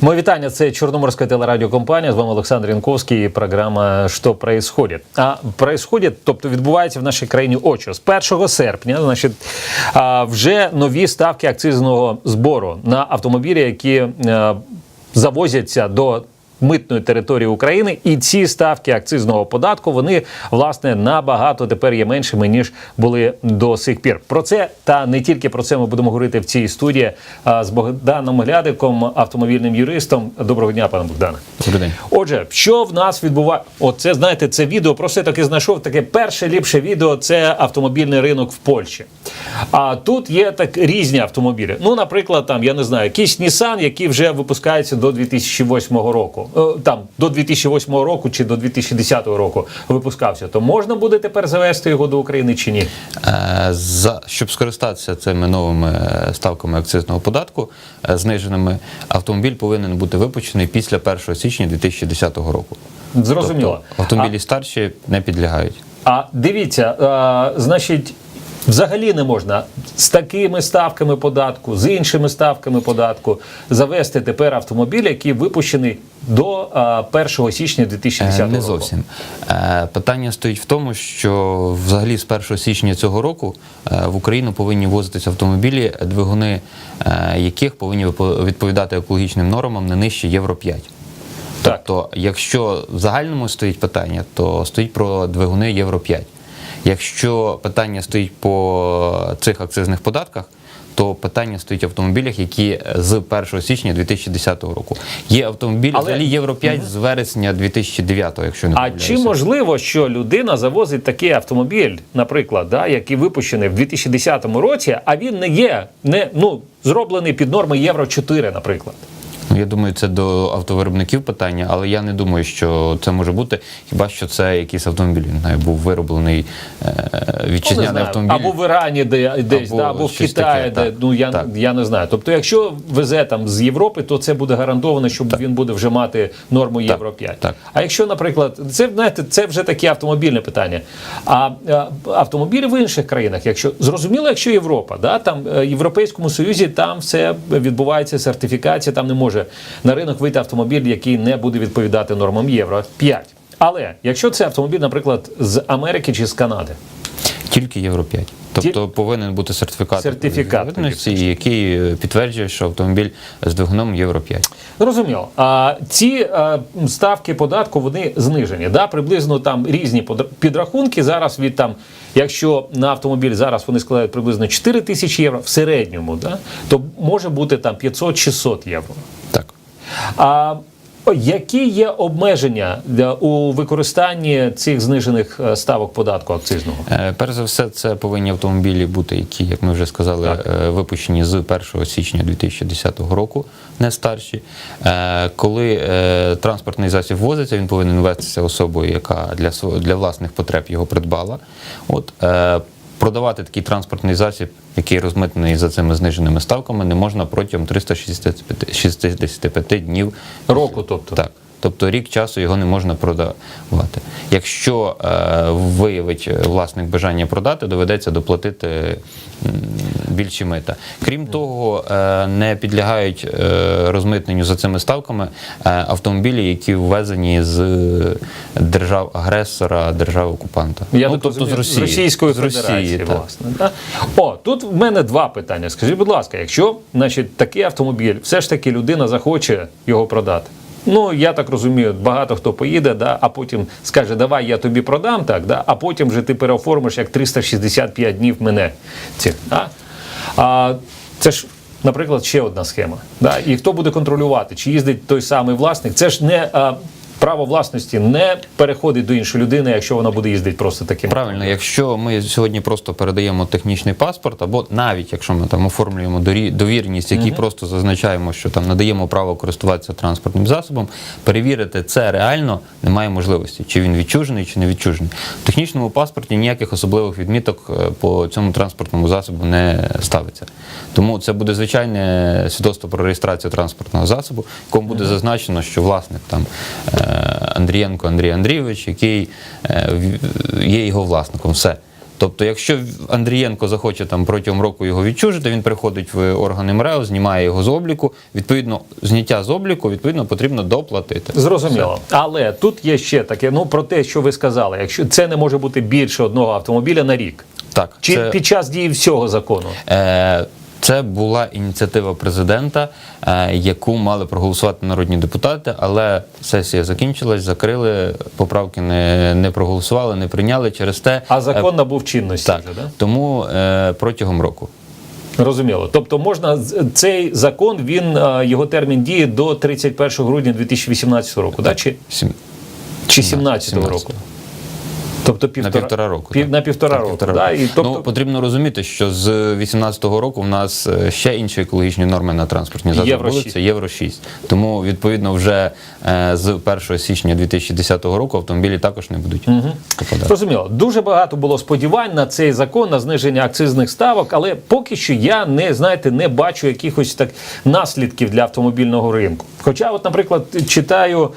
Моє вітання. Це Чорноморська телерадіокомпанія. З вами Олександр Янковський. і Програма «Що происходит?». А происходит, тобто відбувається в нашій країні очі. З 1 серпня, значить, вже нові ставки акцизного збору на автомобілі, які е, завозяться до. Митної території України, і ці ставки акцизного податку вони власне набагато тепер є меншими ніж були до сих пір. Про це та не тільки про це ми будемо говорити в цій студії а, з Богданом Глядиком, автомобільним юристом. Доброго дня, пане Богдане. Добрий день. Отже, що в нас відбувається? Оце знаєте, це відео просто я таки знайшов таке перше ліпше відео. Це автомобільний ринок в Польщі. А тут є так різні автомобілі. Ну, наприклад, там я не знаю, якийсь Nissan, який вже випускається до 2008 року. Е, Там до 2008 року чи до 2010 року випускався. То можна буде тепер завести його до України чи ні? Е, За щоб скористатися цими новими е, ставками акцизного податку, зниженими, автомобіль повинен бути випущений після 1 січня 2010 року. Зрозуміло. Тобто автомобілі старші не підлягають. А дивіться, а, значить, взагалі не можна з такими ставками податку, з іншими ставками податку завести тепер автомобіль, який випущений до а, 1 січня 2010 Е, року. Не зовсім. Е, Питання стоїть в тому, що взагалі з 1 січня цього року е, в Україну повинні ввозитися автомобілі, двигуни яких повинні відповідати екологічним нормам не нижче Євро 5. Так. Тобто, якщо в загальному стоїть питання, то стоїть про двигуни Євро 5. Якщо питання стоїть по цих акцизних податках, то питання стоїть в автомобілях, які з 1 січня 2010 року. Є автомобілі Але- взагалі Євро 5 з вересня 2009, якщо не А помиляюся. чи можливо, що людина завозить такий автомобіль, наприклад, да, який випущений в 2010 році, а він не є не ну зроблений під норми Євро 4, наприклад? Ну, я думаю, це до автовиробників питання, але я не думаю, що це може бути. Хіба що це якийсь автомобіль, не знаю, був вироблений е, Ну, вітчизняний автомобіль. або в Ірані, де десь, Або да, або в Китаї, таке, де так, ну я так. я не знаю. Тобто, якщо везе там з Європи, то це буде гарантовано, що він буде вже мати норму Євро 5. так. А якщо, наприклад, це знаєте, це вже таке автомобільне питання. А, а автомобілі в інших країнах, якщо зрозуміло, якщо Європа, да, там е, Європейському Союзі там все відбувається сертифікація, там не може на ринок вийти автомобіль, який не буде відповідати нормам Євро 5. Але якщо це автомобіль, наприклад, з Америки чи з Канади. Тільки Євро 5. Тобто повинен бути сертифікат, Сертифікат відповідності, який е, підтверджує, що автомобіль з двигуном Євро 5. Зрозуміло. А ці а, ставки податку вони знижені. Да? Приблизно там різні підрахунки. Зараз від там, якщо на автомобіль зараз вони складають приблизно 4 тисячі євро в середньому, да? то може бути там 500-600 євро. А які є обмеження для- у використанні цих знижених е, ставок податку акцизного? Е, Перш за все, це повинні автомобілі бути, які, як ми вже сказали, Так. е, випущені з 1 січня 2010 року, не старші. Е, Коли е, транспортний засіб возиться, він повинен вестися особою, яка для для власних потреб його придбала. От е, продавати такий транспортний засіб, який розмитнений за цими зниженими ставками, не можна протягом 365 65 днів Року, тобто. так. Тобто рік часу його не можна продавати. Якщо е, виявить власник бажання продати, доведеться доплатити більші мита. Крім того, е, не підлягають е, розмитненню за цими ставками е, автомобілі, які ввезені з держав-агресора, держави-окупанта. Я ну, тобто розумію, з Росії. Російської З Росії, так. власне. Да? О, тут в мене два питання. Скажіть, будь ласка, якщо значить, такий автомобіль, все ж таки людина захоче його продати. Ну, я так розумію, багато хто поїде, да, а потім скаже, давай я тобі продам, так, да, а потім вже ти переоформиш як 365 днів мене. Ці, да? а, це ж, наприклад, ще одна схема. Да? І хто буде контролювати, чи їздить той самий власник? Це ж не а, право власності не переходить до іншої людини, якщо вона буде їздити просто таким. Правильно, якщо ми сьогодні просто передаємо технічний паспорт, або навіть якщо ми там оформлюємо дорі- довіреність, який просто зазначаємо, що там надаємо право користуватися транспортним засобом, перевірити це реально немає можливості, чи він відчужений, чи не відчужений. В технічному паспорті ніяких особливих відміток е, по цьому транспортному засобу не ставиться. Тому це буде звичайне свідоцтво про реєстрацію транспортного засобу, якому буде зазначено, що власник там е, Андрієнко Андрій Андрійович, який е, є його власником. Все. Тобто, якщо Андрієнко захоче там протягом року його відчужити, він приходить в органи МРЕО, знімає його з обліку. Відповідно, зняття з обліку відповідно потрібно доплатити. Зрозуміло. Але тут є ще таке, ну про те, що ви сказали, якщо це не може бути більше одного автомобіля на рік. Так, Чи це- під час дії всього закону? Е, Це була ініціатива президента, е, яку мали проголосувати народні депутати, але сесія закінчилась, закрили, поправки не, не проголосували, не прийняли через те. А е, закон набув чинності так, вже, да? тому е, протягом року. Розуміло. Тобто можна цей закон, він його термін діє до 31 грудня 2018 року, да? чи, Сім- чи 17 року? 17-го. Тобто півтора, на півтора року. Пів, так. на півтора Так, року. півтора да? року. І, тобто, Ну, потрібно розуміти, що з 18-го року в нас е, ще інші екологічні норми на транспортні засоби були, це Євро 6. Тому, відповідно, вже е, з 1 січня 2010 року автомобілі також не будуть попадати. Зрозуміло, дуже багато було сподівань на цей закон, на зниження акцизних ставок, але поки що я не знаєте, не бачу якихось так наслідків для автомобільного ринку. Хоча, от, наприклад, читаю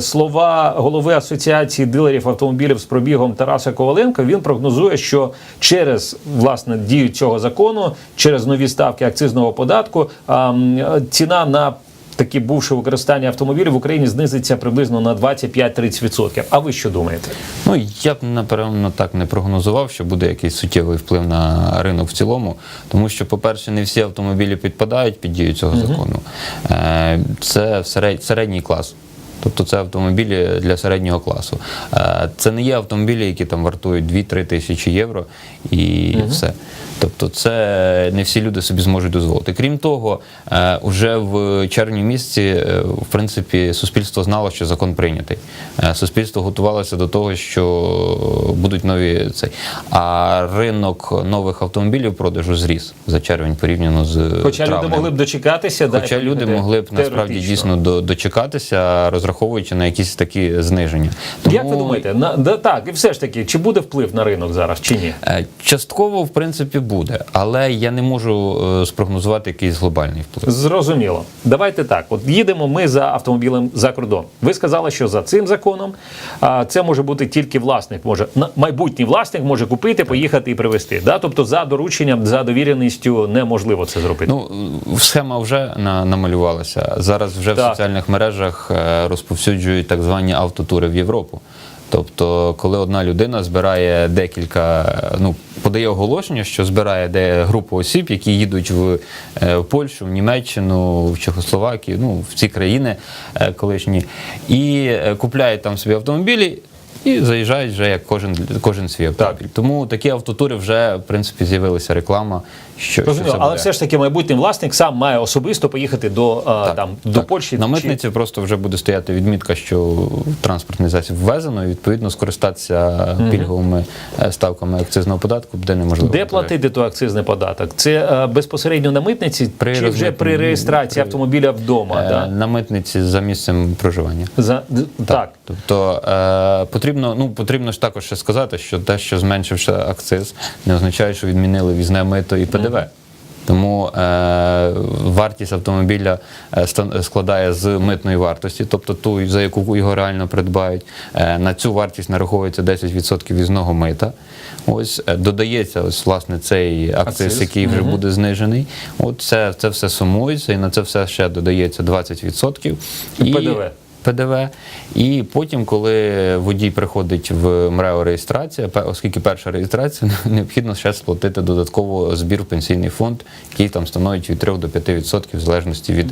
слова голови асоціації дилерів автомобілів з пробігом Тараса Коваленка. Він прогнозує, що через власне дію цього закону, через нові ставки акцизного податку, ціна на такі бувши використання автомобілів в Україні знизиться приблизно на 25-30%. А ви що думаєте? Ну я б напевно так не прогнозував, що буде якийсь суттєвий вплив на ринок в цілому, тому що, по-перше, не всі автомобілі підпадають під дію цього закону. Е, Це середній клас. Тобто це автомобілі для середнього класу. Е, Це не є автомобілі, які там вартують 2-3 тисячі євро і все. Тобто, це не всі люди собі зможуть дозволити. Крім того, е, уже в червні місяці, е, в принципі, суспільство знало, що закон прийнятий. Е, Суспільство готувалося до того, що будуть нові цей. А ринок нових автомобілів продажу зріс за червень порівняно з Хоча люди могли б дочекатися, Хоча і люди могли б насправді дійсно до- дочекатися, розраховуючи на якісь такі зниження. Як ви думаєте, на да, так, і все ж таки, чи буде вплив на ринок зараз, чи ні? Е, Частково, в принципі, буде, але я не можу е, спрогнозувати якийсь глобальний вплив. Зрозуміло. Давайте так. От їдемо ми за автомобілем за кордон. Ви сказали, що за цим законом а, це може бути тільки власник. Може майбутній власник може купити, поїхати і привезти. Да? Тобто за дорученням, за довіреністю неможливо це зробити. Ну, схема вже на, намалювалася. Зараз вже Так. в соціальних мережах е, розповсюджують так звані автотури в Європу. Тобто, коли одна людина збирає декілька, ну подає оголошення, що збирає де групу осіб, які їдуть в, е, Польщу, в Німеччину, в Чехословакію, ну в ці країни е, колишні, і е, купляють там собі автомобілі. І заїжджають вже як кожен кожен свій автомобіль. Тому такі автотури вже в принципі з'явилася реклама. Що, що це але все ж таки майбутній власник сам має особисто поїхати до, а, там, до Так. Польщі. На чи- митниці просто вже буде стояти відмітка, що транспортний засіб ввезено, і відповідно скористатися пільговими е, ставками акцизного податку буде неможливо. Де платити той акцизний податок? Це е, безпосередньо на митниці При чи вже при реєстрації при- автомобіля вдома? Е, да? На митниці за місцем проживання. За, д- так. Тобто е, потрібно, ну потрібно ж також ще сказати, що те, що зменшивши акциз, не означає, що відмінили візне мито і ПДВ. Тому е, вартість автомобіля е, складає з митної вартості, тобто ту, за яку його реально придбають. Е, на цю вартість нараховується 10% візного мита. Ось е, додається ось власне цей акциз, який вже буде знижений. От це, це все сумується, і на це все ще додається 20%. І ПДВ. ПДВ. І потім, коли водій приходить в МРЕО реєстрація, оскільки перша реєстрація, необхідно ще сплатити додатково збір в пенсійний фонд, який там становить від 3 до 5% в залежності від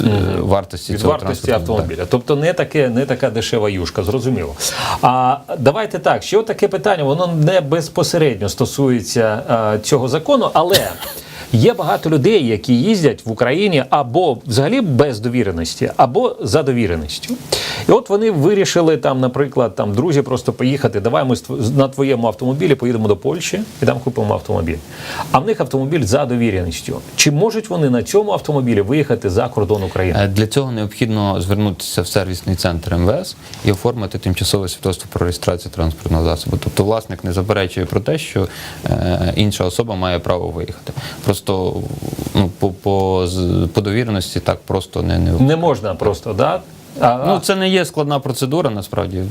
е, вартості Від цього вартості автомобіля. Тобто не таке, не така дешева юшка, зрозуміло. А давайте так, ще таке питання, воно не безпосередньо стосується а, цього закону, але. Є багато людей, які їздять в Україні або взагалі без довіреності, або за довіреністю. І от вони вирішили там, наприклад, там друзі, просто поїхати. Давай ми на твоєму автомобілі поїдемо до Польщі і там купимо автомобіль. А в них автомобіль за довіреністю. Чи можуть вони на цьому автомобілі виїхати за кордон України? Е, Для цього необхідно звернутися в сервісний центр МВС і оформити тимчасове свідоцтво про реєстрацію транспортного засобу. Тобто власник не заперечує про те, що е, інша особа має право виїхати. Просто ну, по, по, по довіреності так просто не, не Не можна просто, да? А, Ну, це не є складна процедура, насправді.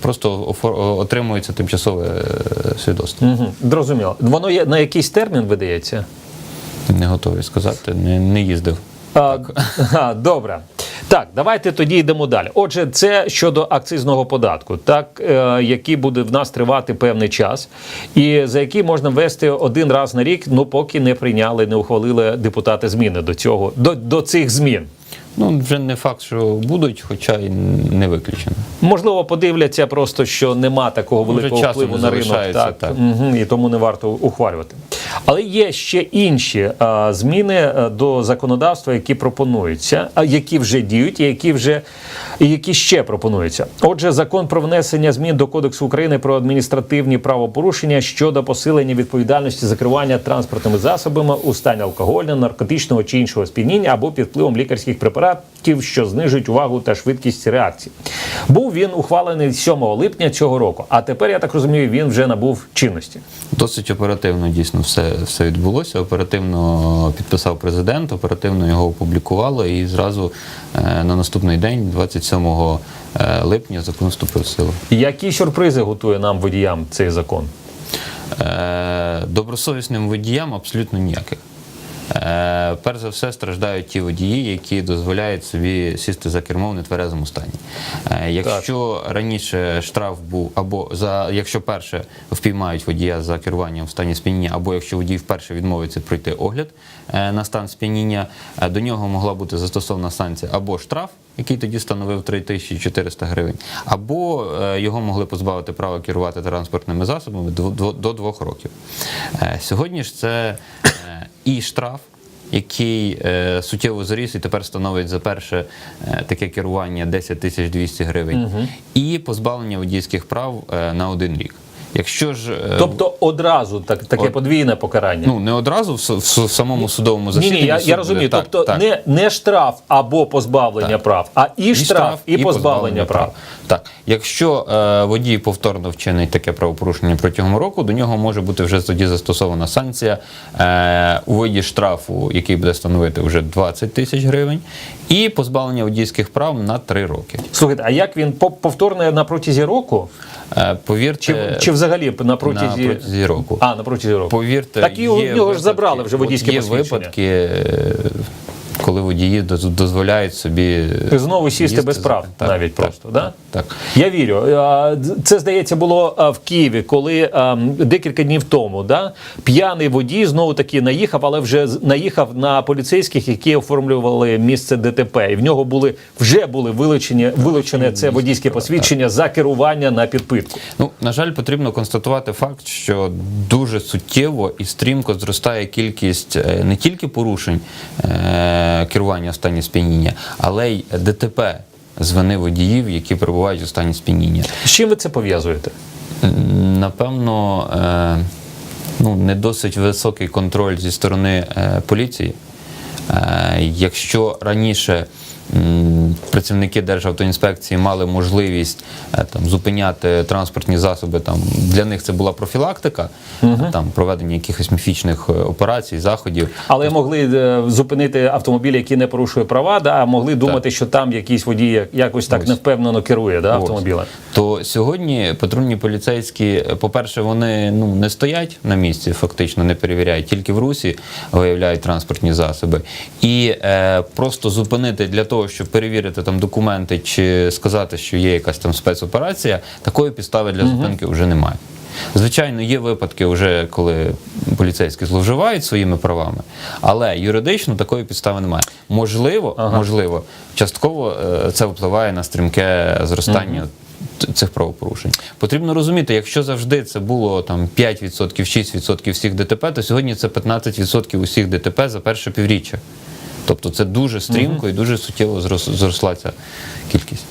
Просто отримується тимчасове е, свідоцтво. Угу, зрозуміло. Воно є на якийсь термін видається? Не готовий сказати, не, не їздив. А, а, добре. Так, давайте тоді йдемо далі. Отже, це щодо акцизного податку, так, е, який буде в нас тривати певний час, і за який можна ввести один раз на рік, ну поки не прийняли, не ухвалили депутати зміни до цього, до, до цих змін. Ну, вже не факт, що будуть, хоча й не виключено. Можливо, подивляться просто, що нема такого великого впливу на ринок, так, так. Мгм, і тому не варто ухвалювати. Але є ще інші а, зміни е, до законодавства, які пропонуються, а які вже діють, які вже які ще пропонуються. Отже, закон про внесення змін до Кодексу України про адміністративні правопорушення щодо посилення відповідальності за керування транспортними засобами у стані алкогольного, наркотичного чи іншого сп'яніння або під впливом лікарських препаратів, що знижують увагу та швидкість реакції. Був він ухвалений 7 липня цього року. А тепер я так розумію, він вже набув чинності. Досить оперативно дійсно все, все відбулося. Оперативно підписав президент, оперативно його опублікувало, і зразу е, на наступний день, 27 е, липня, закон вступив в силу. Які сюрпризи готує нам водіям цей закон? Е, Добросовісним водіям абсолютно ніяких. Е, Перш за все страждають ті водії, які дозволяють собі сісти за кермо в нетверезому стані. Е, Якщо раніше штраф був або за якщо перше впіймають водія за керуванням в стані сп'яніння, або якщо водій вперше відмовиться пройти огляд е, на стан сп'яніння, до нього могла бути застосована санкція або штраф, який тоді становив 3400 гривень, або його могли позбавити права керувати транспортними засобами до, двох років. Сьогодні ж це і штраф. Який е, суттєво зріс і тепер становить за перше е, таке керування 10 тисяч 200 гривень, і позбавлення водійських прав е, на один рік. Якщо ж е, Тобто одразу так, таке От. подвійне покарання. ну не одразу в, в, в самому судовому засіданні ні, я, суд я буде- розумію. так, тобто так. Не, не штраф або позбавлення Так. прав, а і, штраф, і, позбавлення прав. Так, якщо е, водій повторно вчинить таке правопорушення протягом року, до нього може бути вже тоді застосована санкція е, у виді штрафу, який буде становити вже 20 тисяч гривень, і позбавлення водійських прав на 3 роки. Слухайте, а як він по- повторне на протязі року? Е, повірте, Чи, чи взагалі на протязі... на протязі року. А, на протязі року. Повірте, Так і у нього ж забрали вже водійське посвідчення. є випадки, е, коли водії доз- дозволяють собі Знову сісти їсти без прав так, навіть так, просто, да? Так. Я вірю. Це здається було в Києві, коли декілька днів тому да, п'яний водій знову таки наїхав, але вже наїхав на поліцейських, які оформлювали місце ДТП. І в нього були вже були вилучені вилучене це водійське посвідчення за керування на підпитку. Ну, на жаль, потрібно констатувати факт, що дуже суттєво і стрімко зростає кількість е, не тільки порушень е, керування в стані сп'яніння, але й ДТП з вини водіїв, які перебувають у стані сп'яніння. З чим ви це пов'язуєте? Напевно, е, ну, не досить високий контроль зі сторони е, поліції. Е, якщо раніше працівники Державтоінспекції мали можливість е, там, зупиняти транспортні засоби, там, для них це була профілактика, там, проведення якихось міфічних е, операцій, заходів. Але могли е, зупинити автомобіль, який не порушує права, да, а могли думати, що там якийсь водій якось так Ось. невпевнено керує да, автомобілем. То сьогодні патрульні поліцейські, по-перше, вони ну не стоять на місці, фактично не перевіряють, тільки в русі виявляють транспортні засоби. І е, просто зупинити для того, щоб перевірити там документи чи сказати, що є якась там спецоперація, такої підстави для зупинки вже немає. Звичайно, є випадки, вже коли поліцейські зловживають своїми правами, але юридично такої підстави немає. Можливо, можливо, частково е, це впливає на стрімке зростання т- цих правопорушень. Потрібно розуміти, якщо завжди це було там 5%, 6% всіх ДТП, то сьогодні це 15% усіх ДТП за перше півріччя. Тобто це дуже стрімко і дуже суттєво зрос- зросла ця кількість.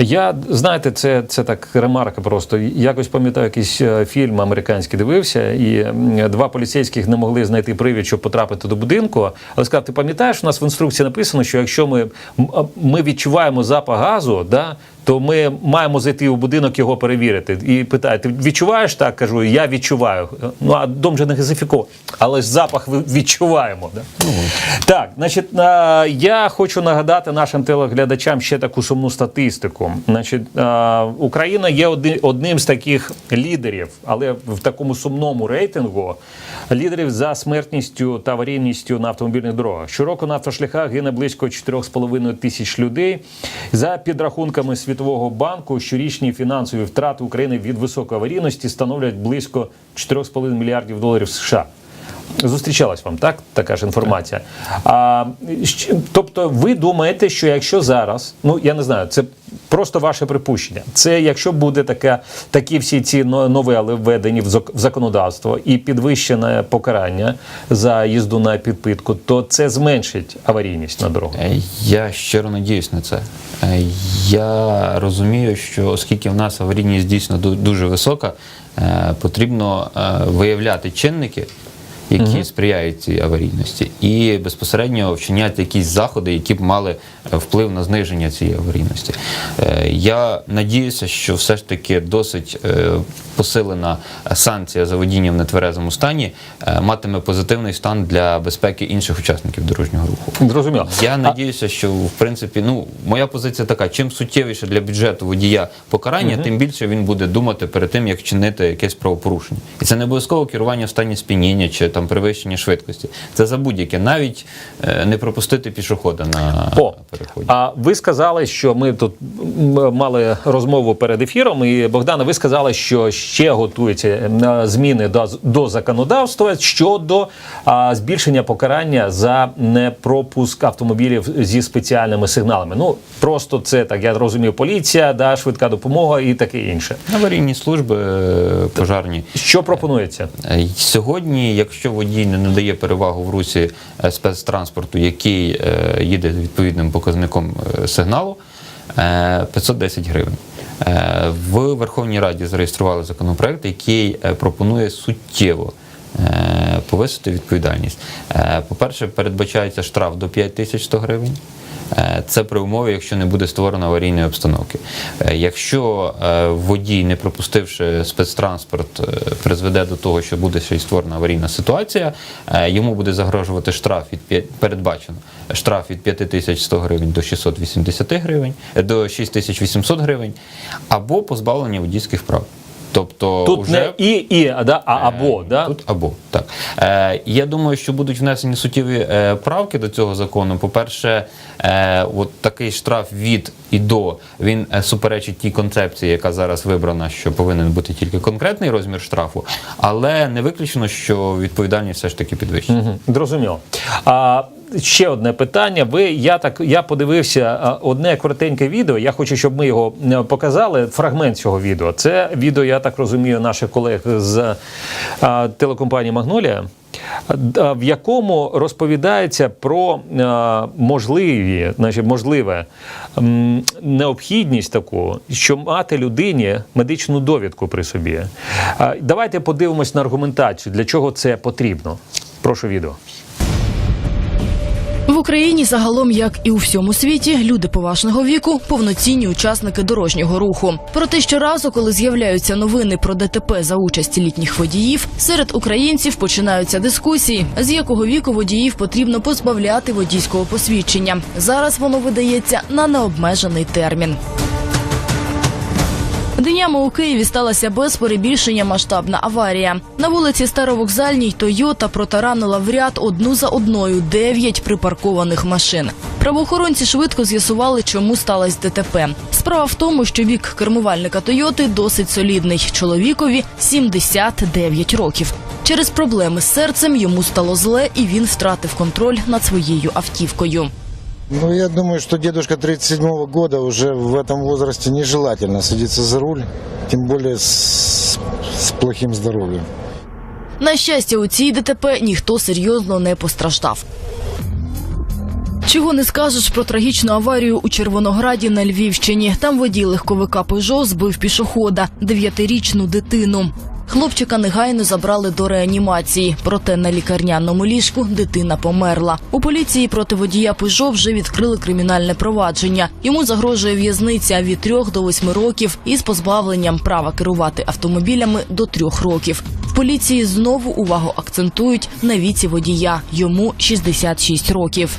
Я знаєте, це, це так ремарка. Просто якось пам'ятаю, якийсь е, фільм американський дивився, і два поліцейських не могли знайти привід, щоб потрапити до будинку. Але сказав, ти пам'ятаєш, у нас в інструкції написано, що якщо ми, ми відчуваємо запах газу, да, то ми маємо зайти у будинок його перевірити. І питає, ти відчуваєш так? Кажу, я відчуваю. Ну а дом же не газифікований. Але ж запах відчуваємо. Да? Так, значить, я хочу нагадати нашим телеглядачам ще таку сумну статистику. Значить, Україна є одним з таких лідерів, але в такому сумному рейтингу лідерів за смертністю та аварійністю на автомобільних дорогах. Щороку на автошляхах гине близько 4,5 тисяч людей. За підрахунками Світового банку, щорічні фінансові втрати України від високої аварійності становлять близько 4,5 мільярдів доларів США. Зустрічалась вам, так? Така ж інформація. А, тобто, ви думаєте, що якщо зараз, ну я не знаю, це просто ваше припущення. Це якщо буде така, такі всі ці но- новели введені в зак- законодавство і підвищене покарання за їзду на підпитку, то це зменшить аварійність на дорогах. Е, Я щиро надіюсь на це. Е, Я розумію, що оскільки в нас аварійність дійсно дуже висока, е, потрібно виявляти чинники, які сприяють цій аварійності, і безпосередньо вчиняти якісь заходи, які б мали е, вплив на зниження цієї аварійності. Е, Я надіюся, що все ж таки досить е, посилена санкція за водіння в нетверезому стані матиме позитивний стан для безпеки інших учасників дорожнього руху. Зрозуміло. Я надіюся, що в принципі, ну моя позиція така: чим суттєвіше для бюджету водія покарання, тим більше він буде думати перед тим, як чинити якесь правопорушення. І це не обов'язково керування в стані сп'яніння чи там перевищення швидкості. Це за будь-яке, навіть е, не пропустити пішохода на О, переході. а ви сказали, що ми тут мали розмову перед ефіром, і Богдана, ви сказали, що ще готуються е, зміни до, до законодавства щодо а, збільшення покарання за непропуск автомобілів зі спеціальними сигналами. Ну просто це так, я розумію, поліція, да, швидка допомога і таке інше. Аварійні служби е, пожарні. Що пропонується? Е, Сьогодні, якщо водій не надає перевагу в русі е, спецтранспорту, який е, їде відповідним показником е, сигналу, е, 510 гривень. В Верховній Раді зареєстрували законопроект, який пропонує суттєво повисити відповідальність. Е, По-перше, передбачається штраф до 5100 гривень. Е, Це при умові, якщо не буде створено аварійної обстановки. Е, Якщо е, водій, не пропустивши спецтранспорт, е, призведе до того, що буде ще й створена аварійна ситуація, е, йому буде загрожувати штраф від передбачено штраф від 5100 гривень до 680 гривень, е, до 6800 гривень, або позбавлення водійських прав. Тобто Тут вже не і, і а, да, а або, да? Тут або так. Е, я думаю, що будуть внесені суттєві е, правки до цього закону. По-перше, е, от такий штраф від і до він е, суперечить тій концепції, яка зараз вибрана, що повинен бути тільки конкретний розмір штрафу, але не виключено, що відповідальність все ж таки підвищена. Зрозуміло. А ще одне питання. Ви я так я подивився одне коротеньке відео. Я хочу, щоб ми його е, показали. Фрагмент цього відео. Це відео, я так розумію, наших колег з а, телекомпанії Магнолія. В якому розповідається про можливі, значить, можливе необхідність таку, що мати людині медичну довідку при собі. Давайте подивимось на аргументацію, для чого це потрібно. Прошу відео. Україні загалом, як і у всьому світі, люди поважного віку повноцінні учасники дорожнього руху. Проте щоразу, коли з'являються новини про ДТП за участі літніх водіїв, серед українців починаються дискусії, з якого віку водіїв потрібно позбавляти водійського посвідчення. Зараз воно видається на необмежений термін. Днями у Києві сталася без перебільшення масштабна аварія. На вулиці Старовокзальній Тойота протаранила в ряд одну за одною дев'ять припаркованих машин. Правоохоронці швидко з'ясували, чому сталося ДТП. Справа в тому, що вік кермувальника Тойоти досить солідний. Чоловікові 79 років. Через проблеми з серцем йому стало зле, і він втратив контроль над своєю автівкою. Ну, я думаю, что дедушка 37 года уже в этом возрасте нежелательно садиться за руль, тем более с, с плохим здоровьем. На щастя, у цій ДТП ніхто серйозно не постраждав. Чого не скажеш про трагічну аварію у Червонограді на Львівщині. Там водій легковика Пежо збив пішохода, дев'ятирічну дитину. Хлопчика негайно забрали до реанімації, проте на лікарняному ліжку дитина померла. У поліції проти водія Пежо вже відкрили кримінальне провадження. Йому загрожує в'язниця від 3 до 8 років із позбавленням права керувати автомобілями до 3 років. В поліції знову увагу акцентують на віці водія. Йому 66 років.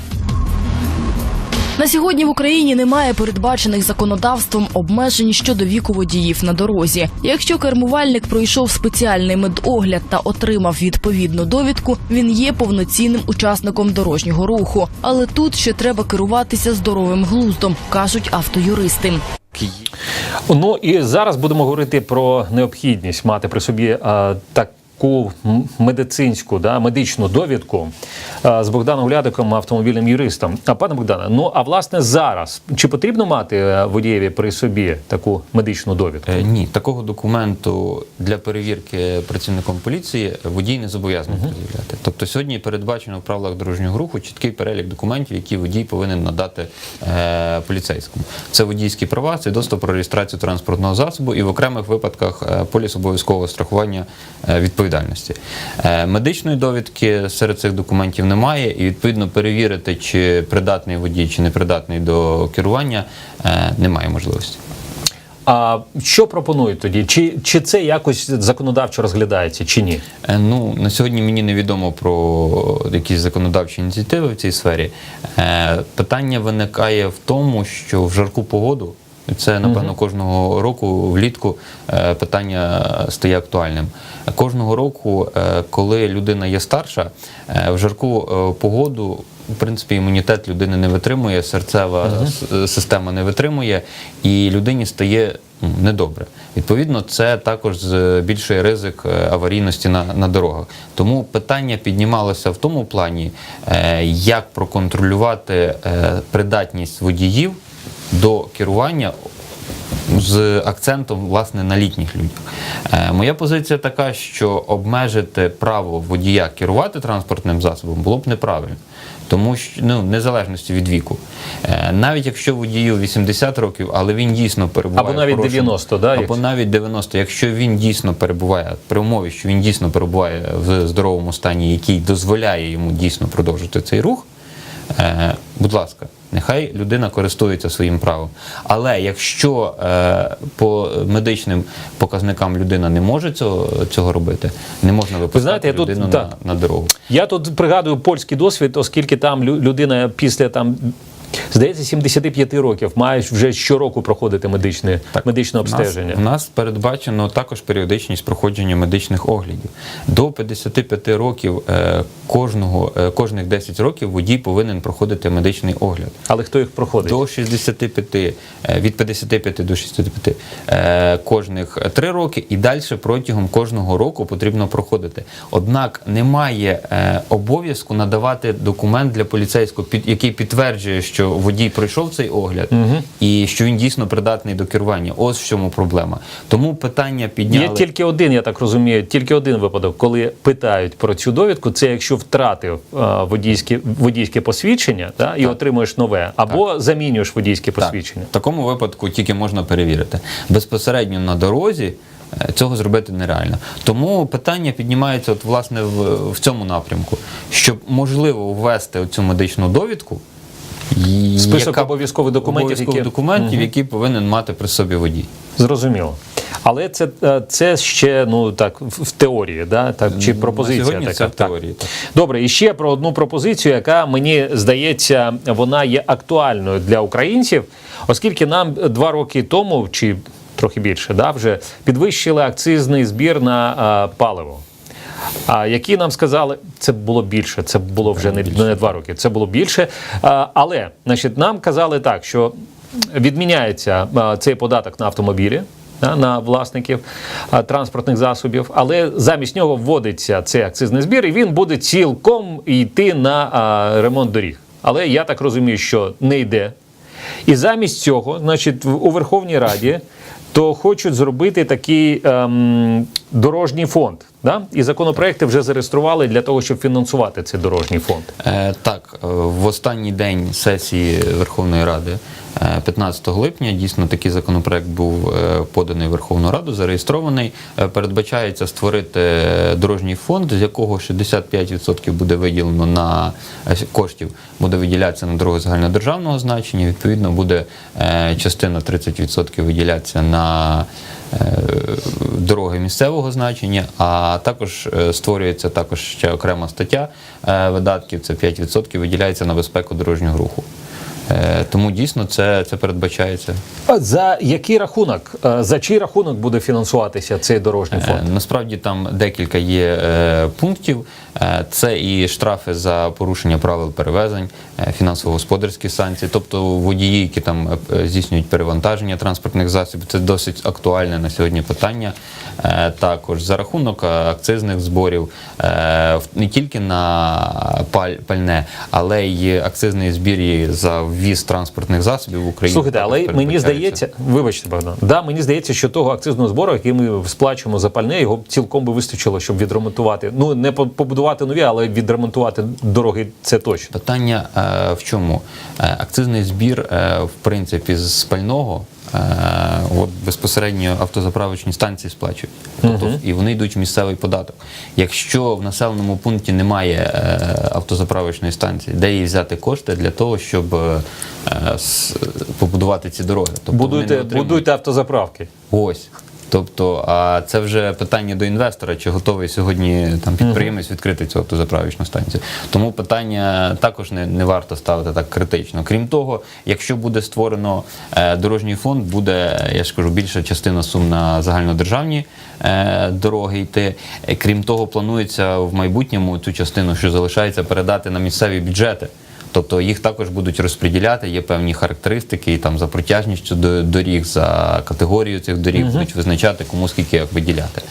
На сьогодні в Україні немає передбачених законодавством обмежень щодо віку водіїв на дорозі. Якщо кермувальник пройшов спеціальний медогляд та отримав відповідну довідку, він є повноцінним учасником дорожнього руху. Але тут ще треба керуватися здоровим глуздом, кажуть автоюристи. Ну і зараз будемо говорити про необхідність мати при собі а, таку медицинську, да, медичну довідку з Богданом Лядиком, автомобільним юристом. А пане Богдане, ну а власне зараз чи потрібно мати е, водієві при собі таку медичну довідку? Е, Ні, такого документу для перевірки працівником поліції водій не зобов'язаний пред'являти. Тобто сьогодні передбачено в правилах дорожнього руху чіткий перелік документів, які водій повинен надати е, поліцейському. Це водійські права, свідоцтво про реєстрацію транспортного засобу і в окремих випадках е, поліс обов'язкового страхування е, відповідальності. Е, медичної довідки серед цих документів немає, і відповідно перевірити, чи придатний водій, чи не придатний до керування, е, немає можливості. А що пропонують тоді? Чи, чи це якось законодавчо розглядається, чи ні? Е, Ну, на сьогодні мені невідомо про якісь законодавчі ініціативи в цій сфері. Питання виникає в тому, що в жарку погоду. Це, напевно, кожного року влітку е, питання стає актуальним. Кожного року, е, коли людина є старша, е, в жарку погоду, в принципі, імунітет людини не витримує, серцева с- система не витримує, і людині стає недобре. Відповідно, це також збільшує ризик аварійності на, на дорогах. Тому питання піднімалося в тому плані, як проконтролювати придатність водіїв до керування з акцентом власне на літніх людях. Е, моя позиція така, що обмежити право водія керувати транспортним засобом було б неправильно. Тому що ну, незалежності від віку. Е, навіть якщо водію 80 років, але він дійсно перебуває Або навіть хорошому- 90, да, або якщо- навіть 90, якщо він дійсно перебуває при умові, що він дійсно перебуває в здоровому стані, який дозволяє йому дійсно продовжити цей рух. Е, будь ласка, нехай людина користується своїм правом. Але якщо е, по медичним показникам людина не може цього, цього робити, не можна випускати знаєте, я людину тут, на, на дорогу. Я тут пригадую польський досвід, оскільки там людина після там. Здається, 75 років маєш вже щороку проходити медичне, так, медичне У нас, обстеження. у нас передбачено також періодичність проходження медичних оглядів. До 55 років е, кожного, е, кожних 10 років водій повинен проходити медичний огляд. Але хто їх проходить? До 65, е, від 55 до 65 е, кожних 3 роки і далі протягом кожного року потрібно проходити. Однак немає е, обов'язку надавати документ для поліцейського, під, який підтверджує, що водій пройшов цей огляд і що він дійсно придатний до керування. Ось в чому проблема. Тому питання підняли. Є тільки один, я так розумію, тільки один випадок, коли питають про цю довідку. Це якщо втратив е, водійське, водійське посвідчення да, і отримуєш нове, або замінюєш водійське Так. посвідчення. В такому випадку тільки можна перевірити. Безпосередньо на дорозі е, цього зробити нереально. Тому питання піднімається от, власне в, в цьому напрямку, щоб можливо ввести цю медичну довідку. Список обов'язкових документів, обов'язкових які- документів, які повинен мати при собі водій. Зрозуміло. Але це, е, це ще ну так в теорії, да? так, чи пропозиція сьогодні така. це в так. теорії, так. Добре, і ще про одну пропозицію, яка мені здається, вона є актуальною для українців, оскільки нам два роки тому, чи трохи більше, да, вже підвищили акцизний збір на а, паливо. А які нам сказали, це було більше, це було вже не, не два роки, це було більше. А, але значить, нам казали так, що відміняється а, цей податок на автомобілі. На власників транспортних засобів, але замість нього вводиться цей акцизний збір, і він буде цілком йти на а, ремонт доріг. Але я так розумію, що не йде. І замість цього, значить, у Верховній Раді то хочуть зробити такий ем, дорожній фонд. Да? І законопроекти вже зареєстрували для того, щоб фінансувати цей дорожній фонд. Е, Так, е, в останній день сесії Верховної Ради, е, 15 липня, дійсно такий законопроект був е, поданий в Верховну Раду, зареєстрований. Е, Передбачається створити е, дорожній фонд, з якого 65% буде виділено на е, коштів, буде виділятися на дороги загальнодержавного значення. Відповідно, буде е, частина 30% виділятися на е, дороги місцевого значення, а також е, створюється також ще окрема стаття е, видатків, це 5% виділяється на безпеку дорожнього руху. Е, Тому дійсно це, це передбачається. За який рахунок, е, за чий рахунок буде фінансуватися цей дорожній фонд? Е, Насправді там декілька є пунктів. Це і штрафи за порушення правил перевезень, фінансово-господарські санкції, тобто водії, які там здійснюють перевантаження транспортних засобів. Це досить актуальне на сьогодні питання. Також за рахунок акцизних зборів не тільки на паль- пальне, але й акцизний збір за ввіз транспортних засобів в Україну. Слухайте, але мені здається, вибачте, Богдан, да, мені здається, що того акцизного збору, який ми сплачуємо за пальне, його цілком би вистачило, щоб відремонтувати. Ну не по- побудувати нові, але відремонтувати дороги. Це точно. Питання е, в чому? Е, акцизний збір, е, в принципі, з пального. Е, От безпосередньо автозаправочні станції сплачують, тобто і вони йдуть в місцевий податок. Якщо в населеному пункті немає е, автозаправочної станції, де їй взяти кошти для того, щоб е, с- побудувати ці дороги? Тобто Будуйте, будуйте автозаправки. Ось. Тобто, а це вже питання до інвестора, чи готовий сьогодні там підприємець відкрити цю автозаправочну станцію. Тому питання також не, не варто ставити так критично. Крім того, якщо буде створено е, дорожній фонд, буде, я ж кажу, більша частина сум на загальнодержавні е, дороги йти. Крім того, планується в майбутньому цю частину, що залишається, передати на місцеві бюджети. Тобто їх також будуть розподіляти, є певні характеристики і там за протяжністю до- доріг, за категорію цих доріг будуть визначати, кому скільки як виділяти.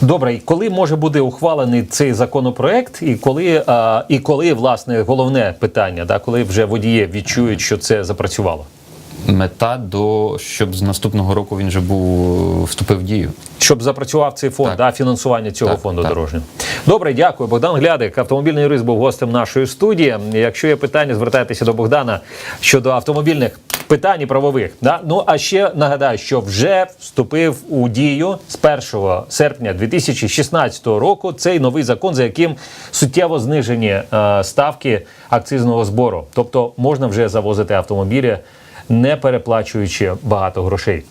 Добре, і коли може бути ухвалений цей законопроект, і коли, а, і коли власне головне питання, да, коли вже водії відчують, що це запрацювало? Мета до щоб з наступного року він вже був вступив в дію. Щоб запрацював цей фонд, Так. да, фінансування цього Так, фонду так. дорожнього. Добре, дякую. Богдан Глядик, автомобільний юрист, був гостем нашої студії. Якщо є питання, звертайтеся до Богдана щодо автомобільних питань і правових. Да? Ну а ще нагадаю, що вже вступив у дію з 1 серпня 2016 року цей новий закон, за яким суттєво знижені е, ставки акцизного збору. Тобто можна вже завозити автомобілі, не переплачуючи багато грошей.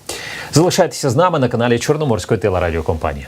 Залишайтеся з нами на каналі Чорноморської телерадіокомпанії.